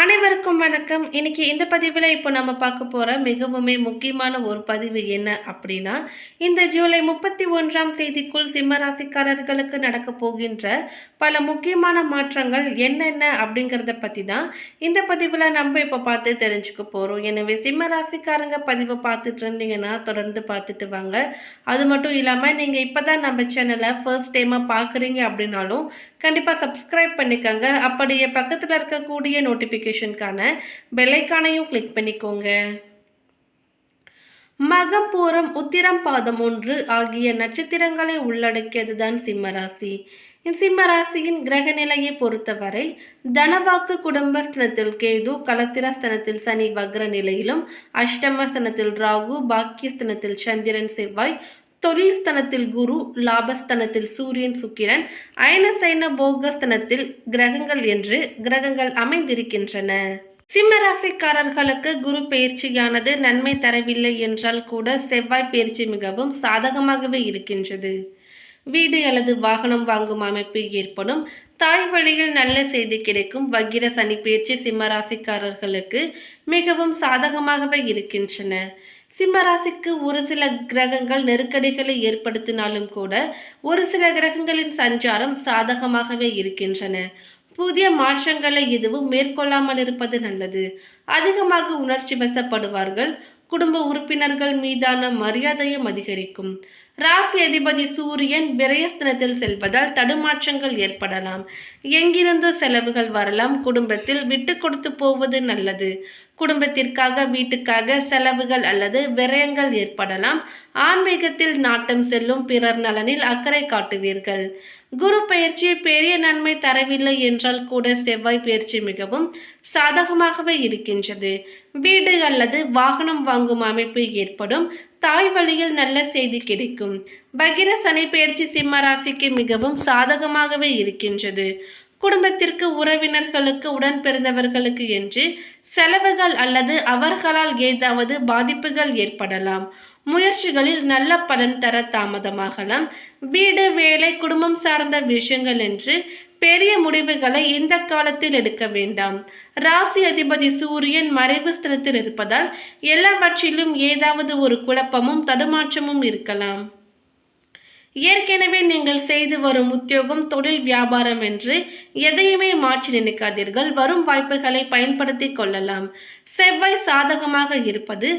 அனைவருக்கும் வணக்கம். இன்னைக்கு இந்த பதிவில் இப்போ நம்ம பார்க்க போகிற மிகவுமே முக்கியமான ஒரு பதிவு என்ன அப்படின்னா இந்த ஜூலை முப்பத்தி ஒன்றாம் தேதிக்குள் சிம்ம ராசிக்காரர்களுக்கு நடக்க போகின்ற பல முக்கியமான மாற்றங்கள் என்னென்ன அப்படிங்கிறத பற்றி தான் இந்த பதிவில் நம்ம இப்போ பார்த்து தெரிஞ்சுக்க போகிறோம் எனவே சிம்ம ராசிக்காரங்க பதிவை பார்த்துட்டு இருந்தீங்கன்னா தொடர்ந்து பார்த்துட்டு வாங்க. அது மட்டும் இல்லாமல் நீங்கள் இப்போ தான் நம்ம சேனலை ஃபர்ஸ்ட் டைமாக பார்க்குறீங்க அப்படின்னாலும் கண்டிப்பாக சப்ஸ்கிரைப் பண்ணிக்கோங்க. அப்படியே பக்கத்தில் இருக்கக்கூடிய நோட்டிஃபிகேஷன் நோட்டிஃபிகேஷனுக்கான பெல்லைக்கானையும் கிளிக் பண்ணிக்கோங்க. மகப்பூரம் உத்திரம் பாதம் ஒன்று ஆகிய நட்சத்திரங்களை உள்ளடக்கியது தான் சிம்மராசி சிம்மராசியின் கிரக நிலையை பொறுத்தவரை தனவாக்கு குடும்பஸ்தனத்தில் கேது கலத்திரஸ்தனத்தில் சனி வக்ர நிலையிலும் அஷ்டமஸ்தனத்தில் ராகு பாக்கியஸ்தனத்தில் சந்திரன் செவ்வாய் தொழில் ஸ்தனத்தில் குரு லாபஸ்தனத்தில் சூரியன் சுக்கிரன் அயனசைன போகஸ்தனத்தில் கிரகங்கள் என்று கிரகங்கள் அமைந்திருக்கின்றன. சிம்மராசிக்காரர்களுக்கு குரு பயிற்சியானது நன்மை தரவில்லை என்றால் கூட செவ்வாய் பயிற்சி மிகவும் சாதகமாகவே இருக்கின்றது. வீடு அல்லது வாகனம் வாங்கும் அமைப்பு ஏற்படும். தாய் வழியில் நல்ல செய்தி கிடைக்கும். வக்கிர சனி பயிற்சி சிம்மராசிக்காரர்களுக்கு மிகவும் சாதகமாகவே இருக்கின்றன. சிம்மராசிக்கு ஒரு சில கிரகங்கள் நெருக்கடிகளை ஏற்படுத்தினாலும் கூட ஒரு சில கிரகங்களின் சஞ்சாரம் சாதகமாகவே இருக்கின்றன. புதிய மாற்றங்களை எதுவும் மேற்கொள்ளாமல் இருப்பது நல்லது. அதிகமாக உணர்ச்சி வசப்படுவார்கள். குடும்ப உறுப்பினர்கள் மீதான மரியாதையும் அதிகரிக்கும். ராசி அதிபதி சூரியன் விரயஸ்தனத்தில் செல்வதால் தடுமாற்றங்கள் ஏற்படலாம். எங்கிருந்தோ செலவுகள் வரலாம்? குடும்பத்தில் விட்டு கொடுத்து போவது நல்லது. குடும்பத்திற்காக வீட்டுக்காக செலவுகள் அல்லது விரயங்கள் ஏற்படலாம். ஆன்மீகத்தில் நாட்டம் செல்லும் பிறர் நலனில் அக்கறை காட்டுவீர்கள். குரு பயிற்சி பெரிய நன்மை தரவில்லை என்றால் கூட செவ்வாய் பயிற்சி மிகவும் சாதகமாகவே இருக்கின்றது. வீடு அல்லது வாகனம் வாங்கும் அமைப்பு ஏற்படும். தாய் வழியில் நல்ல செய்தி கிடைக்கும். பகிர சனி பயிற்சி சிம்ம ராசிக்கு மிகவும் சாதகமாகவே இருக்கின்றது. குடும்பத்திற்கு உறவினர்களுக்கு உடன் பிறந்தவர்களுக்கு என்று செலவுகள் அல்லது அவர்களால் ஏதாவது பாதிப்புகள் ஏற்படலாம். முயற்சிகளில் நல்ல பலன் தர தாமதமாகலாம். வீடு வேலை குடும்பம் சார்ந்த விஷயங்கள் என்று பெரிய முடிவுகளை இந்த காலத்தில் எடுக்க வேண்டாம். ராசி அதிபதி சூரியன் மறைவு ஸ்திரத்தில் இருப்பதால் எல்லாவற்றிலும் ஏதாவது ஒரு குழப்பமும் தடுமாற்றமும் இருக்கலாம். ஏற்கனவே நீங்கள் செய்து வரும் உத்தியோகம் தொழில் வியாபாரம் என்று எதையுமே மாற்றி நினைக்காதீர்கள். வரும் வாய்ப்புகளை பயன்படுத்தி கொள்ளலாம். செவ்வாய் சாதகமாக இருப்பது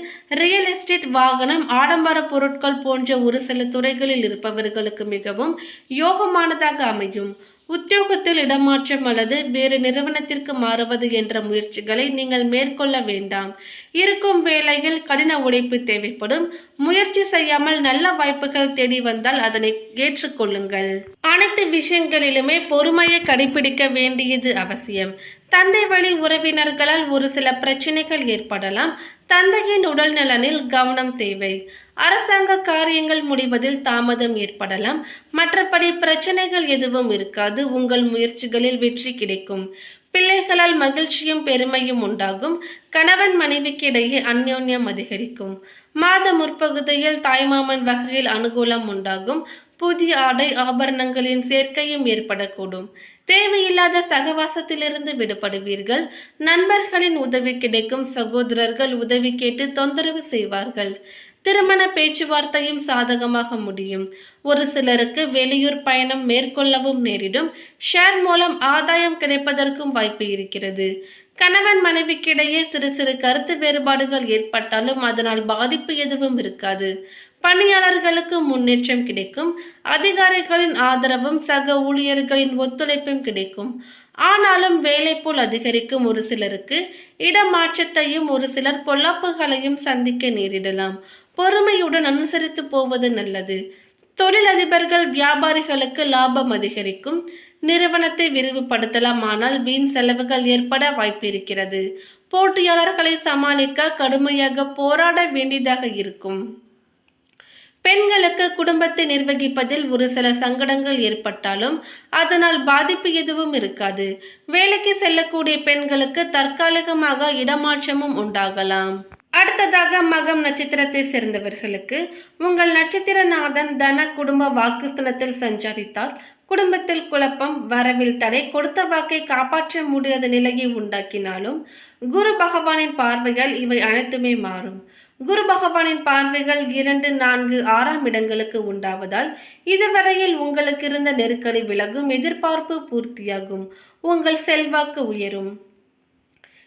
ரியல் எஸ்டேட் வாகனம் ஆடம்பர பொருட்கள் போன்ற ஒரு சில துறைகளில் இருப்பவர்களுக்கு மிகவும் யோகமானதாக அமையும். உத்தியோகத்தில் இடமாற்றம் அல்லது வேறு நிறுவனத்திற்கு மாறுவது என்ற முயற்சிகளை நீங்கள் மேற்கொள்ள வேண்டாம். இருக்கும் வேலையில் கடின உழைப்பு தேவைப்படும். முயற்சி செய்யாமல் நல்ல வாய்ப்புகள் தேடி வந்தால் அதனை ஏற்றுக்கொள்ளுங்கள். அனைத்து விஷயங்களிலுமே பொறுமையை கடைபிடிக்க வேண்டியது அவசியம். தந்தை வழி உறவினர்களால் ஒரு சில பிரச்சனைகள் ஏற்படலாம். தந்தையின் உடல் நலனில் கவனம் தேவை. அரசாங்க காரியங்கள் முடிவதில் தாமதம் ஏற்படலாம். மற்றபடி பிரச்சனைகள் எதுவும் இருக்காது. உங்கள் முயற்சிகளில் வெற்றி கிடைக்கும். பிள்ளைகளால் மகிழ்ச்சியும் பெருமையும் உண்டாகும். கணவன் மனைவிக்கு இடையே அந்யோன்யம் அதிகரிக்கும். மாத முற்பகுதியில் தாய்மாமன் வகையில் அனுகூலம் உண்டாகும். புதிய ஆடை ஆபரணங்களின் சேர்க்கையும் ஏற்படக்கூடும். தேவையில்லாத சகவாசத்திலிருந்து விடுபடுவீர்கள். நண்பர்களின் உதவி கிடைக்கும். சகோதரர்கள் உதவி கேட்டு தொந்தரவு செய்வார்கள். திருமண பேச்சுவார்த்தையும் சாதகமாக முடியும். ஒரு சிலருக்கு வெளியூர் பயணம் மேற்கொள்ளவும் நேரிடும். ஷேர் மூலம் ஆதாயம் கிடைப்பதற்கும் வாய்ப்பு இருக்கிறது. கணவன் மனைவிக்கிடையே சிறு சிறு கருத்து வேறுபாடுகள் ஏற்பட்டாலும் அதனால் பாதிப்பு எதுவும் இருக்காது. பணியாளர்களுக்கு முன்னேற்றம் கிடைக்கும். அதிகாரிகளின் ஆதரவும் சக ஊழியர்களின் ஒத்துழைப்பும் கிடைக்கும். ஆனாலும் வேலை போல் அதிகரிக்கும் ஒரு சிலருக்கு இடமாற்றத்தையும் ஒரு சிலர் பொல்லாப்புகளையும் சந்திக்க நேரிடலாம். பொறுமையுடன் அனுசரித்து போவது நல்லது. தொழிலதிபர்கள் வியாபாரிகளுக்கு லாபம் அதிகரிக்கும். நிறுவனத்தை விரிவுபடுத்தலாம். ஆனால் வீண் செலவுகள் ஏற்பட வாய்ப்பு இருக்கிறது. போட்டியாளர்களை சமாளிக்க கடுமையாக போராட வேண்டியதாக இருக்கும். பெண்களுக்கு குடும்பத்தை நிர்வகிப்பதில் ஒரு சில சங்கடங்கள் ஏற்பட்டாலும் அதனால் பாதிப்பு எதுவும் இருக்காது. வேலைக்கு செல்லக்கூடிய பெண்களுக்கு தற்காலிகமாக இடமாற்றமும் உண்டாகலாம். அடுத்ததாக மகம் நட்சத்திரத்தை சேர்ந்தவர்களுக்கு உங்கள் நட்சத்திரநாதன் தன குடும்ப வாக்குஸ்தலத்தில் சஞ்சரித்தால் குடும்பத்தில் குழப்பம் வரவில் தடை கொடுத்த வாக்கை காப்பாற்ற முடியாத நிலையை உண்டாக்கினாலும் குரு பகவானின் பார்வைகள் இவை அனைத்துமே மாறும். குரு பகவானின் பார்வைகள் இரண்டு நான்கு ஆறாம் இடங்களுக்கு உண்டாவதால் இதுவரையில் உங்களுக்கு இருந்த நெருக்கடி விலகும் எதிர்பார்ப்பு பூர்த்தியாகும். உங்கள் செல்வாக்கு உயரும்.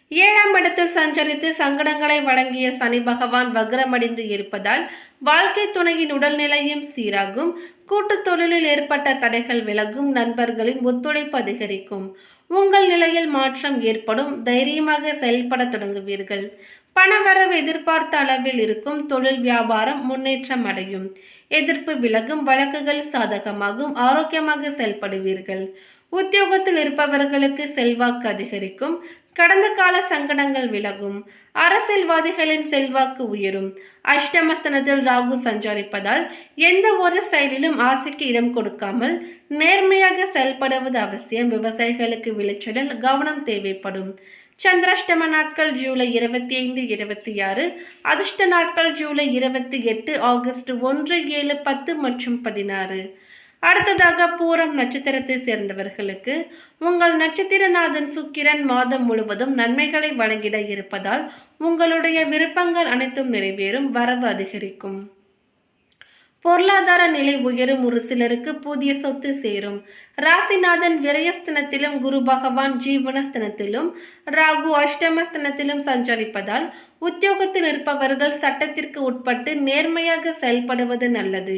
ஏழாம் இடத்தில் சஞ்சரித்து சங்கடங்களை வழங்கிய சனி பகவான் வக்ரமடைந்து இருப்பதால் வாழ்க்கை துணையின் உடல்நிலையும் சீராகும். கூட்டுத் தொழிலில் ஏற்பட்ட தடைகள் விலகும். நண்பர்களின் ஒத்துழைப்பு அதிகரிக்கும். உங்கள் நிலையில் மாற்றம் ஏற்படும். தைரியமாக செயல்பட தொடங்குவீர்கள். பணவரவு எதிர்பார்த்த அளவில் இருக்கும். தொழில் வியாபாரம் முன்னேற்றம் அடையும். எதிர்ப்பு விலகும். வழக்குகள் சாதகமாகும். ஆரோக்கியமாக செயல்படுவீர்கள். உத்தியோகத்தில் இருப்பவர்களுக்கு செல்வாக்கு அதிகரிக்கும். கடந்த கால சங்கடங்கள் விலகும். அரசியல்வாதிகளின் செல்வாக்கு உயரும். அஷ்டமஸ்தனத்தில் ராகு சஞ்சரிப்பதால் எந்த ஒரு செயலிலும் ஆசைக்கு இடம் கொடுக்காமல் நேர்மையாக செயல்படுவது அவசியம். விவசாயிகளுக்கு விளைச்சலில் கவனம் தேவைப்படும். சந்திராஷ்டம நாட்கள் ஜூலை இருபத்தி ஐந்து இருபத்தி ஆறு. அதிர்ஷ்ட நாட்கள் ஜூலை இருபத்தி எட்டு ஆகஸ்ட் ஒன்று ஏழு பத்து மற்றும் பதினாறு. அடுத்ததாக பூரம் நட்சத்திரத்தை சேர்ந்தவர்களுக்கு உங்கள் நட்சத்திரநாதன் சுக்கிரன் மாதம் முழுவதும் நன்மைகளை வழங்கிட இருப்பதால் உங்களுடைய விருப்பங்கள் அனைத்தும் நிறைவேறும் வரவு அதிகரிக்கும். பொருளாதார நிலை உயரும் ஒரு சிலருக்கு புதிய சொத்து சேரும். ராசிநாதன் விரயஸ்தனத்திலும் குரு பகவான் ஜீவனஸ்தனத்திலும் ராகு அஷ்டமஸ்தனத்திலும் சஞ்சரிப்பதால் உத்தியோகத்தில் இருப்பவர்கள் சட்டத்திற்கு உட்பட்டு நேர்மையாக செயல்படுவது நல்லது.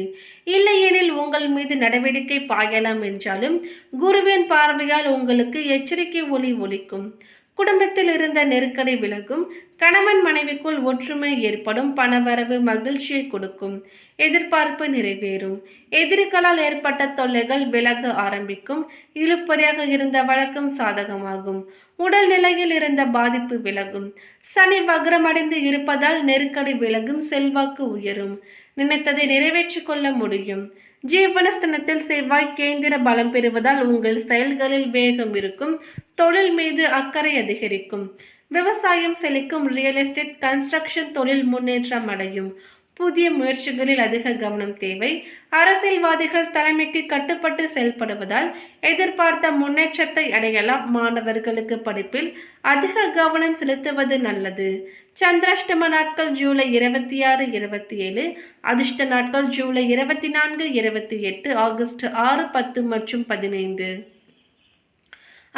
இல்லையெனில் உங்கள் மீது நடவடிக்கை பாயலாம் என்றாலும் குருவின் பார்வையால் உங்களுக்கு எச்சரிக்கை ஒளி ஒலிக்கும். குடும்பத்தில் இருந்த நெருக்கடி விலகும் கணவன் மனைவிக்குள் ஒற்றுமை ஏற்படும் பணவரவு மகிழ்ச்சியை கொடுக்கும் எதிர்பார்ப்பு நிறைவேறும். எதிரிகளால் ஏற்பட்ட தொல்லைகள் விலக ஆரம்பிக்கும் இழுப்பறியாக இருந்த வழக்கம் சாதகமாகும். உடல் நிலையில் இருந்த பாதிப்பு விலகும். சனி வக்ரமடைந்து இருப்பதால் நெருக்கடி விலகும் செல்வாக்கு உயரும். நினைத்ததை நிறைவேற்றிக் கொள்ள முடியும். ஜீவனஸ்தனத்தில் செவ்வாய் கேந்திர பலம் பெறுவதால் உங்கள் செயல்களில் வேகம் இருக்கும். தொழில் மீது அக்கறை அதிகரிக்கும். விவசாயம் செழிக்கும். ரியல் எஸ்டேட் கன்ஸ்ட்ரக்ஷன் தொழில் முன்னேற்றம் அடையும். புதிய முயற்சிகளில் அதிக கவனம் தேவை. அரசியல்வாதிகள் தலைமைக்கு கட்டுப்பட்டு செயல்படுவதால் எதிர்பார்த்த முன்னேற்றத்தை அடையலாம் மாணவர்களுக்கு படிப்பில். அதிக கவனம் செலுத்துவது நல்லது. சந்திராஷ்டம நாட்கள் ஜூலை இருபத்தி ஆறு இருபத்தி ஏழு. அதிர்ஷ்ட நாட்கள் ஜூலை இருபத்தி நான்கு இருபத்தி எட்டு ஆகஸ்ட் ஆறு பத்து மற்றும் பதினைந்து.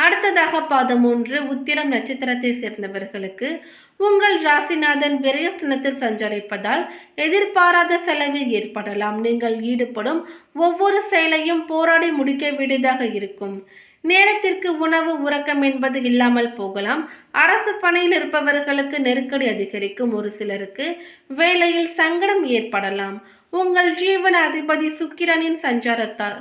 அடுத்ததாக பாதம் மூன்று உத்திரம் நட்சத்திரத்தை சேர்ந்தவர்களுக்கு உங்கள் ராசிநாதன் விரயஸ்தனத்தில் சஞ்சரிப்பதால் எதிர்பாராத செலவு ஏற்படலாம். நீங்கள் ஈடுபடும் ஒவ்வொரு செயலையும் போராடி முடிக்க வேண்டியதாக இருக்கும். நேரத்திற்கு உணவு உறக்கம் என்பது இல்லாமல் போகலாம். அரசு பணியில் இருப்பவர்களுக்கு நெருக்கடி அதிகரிக்கும். ஒரு சிலருக்கு வேலையில் சங்கடம் ஏற்படலாம். உங்கள் ஜீவன அதிபதி சுக்கிரனின் சஞ்சாரத்தால்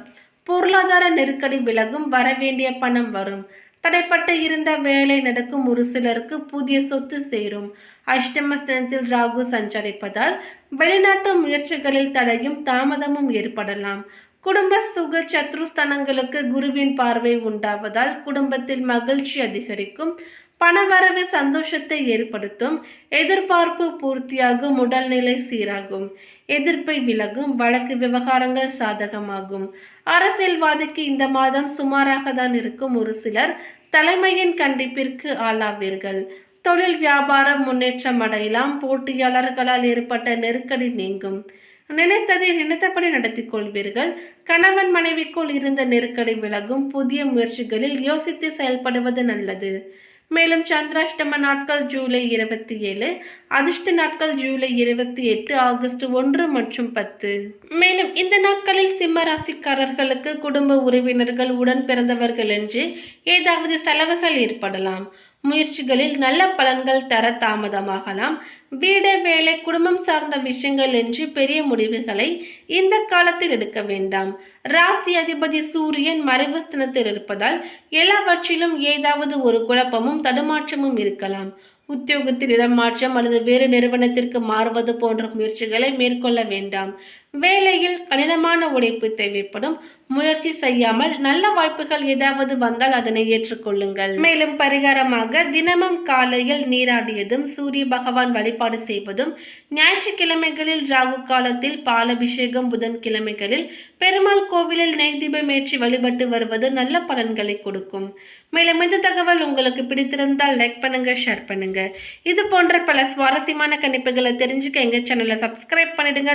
பொருளாதார நெருக்கடி விலகும் வரவேண்டிய பணம் வரும். தடைப்பட்டு இருந்த வேலை நடக்கும் ஒரு சிலருக்கு புதிய சொத்து சேரும். அஷ்டமஸ்தனத்தில் ராகு சஞ்சரிப்பதால் வெளிநாட்டு முயற்சிகளில் தடையும் தாமதமும் ஏற்படலாம். குடும்ப சுக சத்ருஸ்தனங்களுக்கு குருவின் பார்வை உண்டாவதால் குடும்பத்தில் மகிழ்ச்சி அதிகரிக்கும். பணவரவு சந்தோஷத்தை ஏற்படுத்தும் எதிர்பார்ப்பு பூர்த்தியாகும் உடல்நிலை சீராகும் எதிர்ப்பை விலகும் வழக்கு விவகாரங்கள் சாதகமாகும். அரசியல்வாதிக்கு இந்த மாதம் சுமாராக தான் இருக்கும் ஒரு சிலர் தலைமையின் கண்டிப்பிற்கு ஆளாவீர்கள். தொழில் வியாபாரம் முன்னேற்றம் அடையலாம் போட்டியாளர்களால் ஏற்பட்ட நெருக்கடி நீங்கும். நினைத்ததை நினைத்தபடி நடத்தி கொள்வீர்கள். கணவன் மனைவிக்குள் இருந்த நெருக்கடி விலகும் புதிய முயற்சிகளில் யோசித்து செயல்படுவது நல்லது. மேலும் சந்திராஷ்டம நாட்கள் ஜூலை இருபத்தி ஏழு அதிர்ஷ்ட நாட்கள் ஜூலை இருபத்தி எட்டு ஆகஸ்ட் ஒன்று மற்றும் பத்து. மேலும் இந்த நாட்களில் சிம்ம ராசிக்காரர்களுக்கு குடும்ப உறவினர்கள் உடன் பிறந்தவர்கள் என்று ஏதாவது செலவுகள் ஏற்படலாம். முயற்சிகளில் நல்ல பலன்கள் தர தாமதமாகலாம். வீடு வேலை குடும்பம் சார்ந்த விஷயங்கள் என்று பெரிய முடிவுகளை இந்த காலத்தில் எடுக்க வேண்டாம். ராசி அதிபதி சூரியன் மறைவு ஸ்தனத்தில் இருப்பதால் எல்லாவற்றிலும் ஏதாவது ஒரு குழப்பமும் தடுமாற்றமும் இருக்கலாம். உத்தியோகத்தில் இடமாற்றம் அல்லது வேறு நிறுவனத்திற்கு மாறுவது போன்ற முயற்சிகளை மேற்கொள்ள வேண்டாம். வேலையில் கடினமான உழைப்பு தேவைப்படும். முயற்சி செய்யாமல் நல்ல வாய்ப்புகள் ஏதாவது வந்தால் அதனை ஏற்றுக்கொள்ளுங்கள். மேலும் பரிகாரமாக தினமும் காலையில் நீராடியதும் சூரிய பகவான் வழிபாடு செய்வதும் ஞாயிற்றுக்கிழமைகளில் ராகு காலத்தில் பாலபிஷேகம் புதன்கிழமைகளில் பெருமாள் கோவிலில் நெய்தீபம் ஏற்றி வழிபட்டு வருவது நல்ல பலன்களை கொடுக்கும். மேலும் இந்த தகவல் உங்களுக்கு பிடித்திருந்தால் லைக் பண்ணுங்க ஷேர் பண்ணுங்க. இது போன்ற பல சுவாரஸ்யமான கணிப்புகளை தெரிஞ்சுக்க எங்க சேனலை சப்ஸ்கிரைப் பண்ணிடுங்க.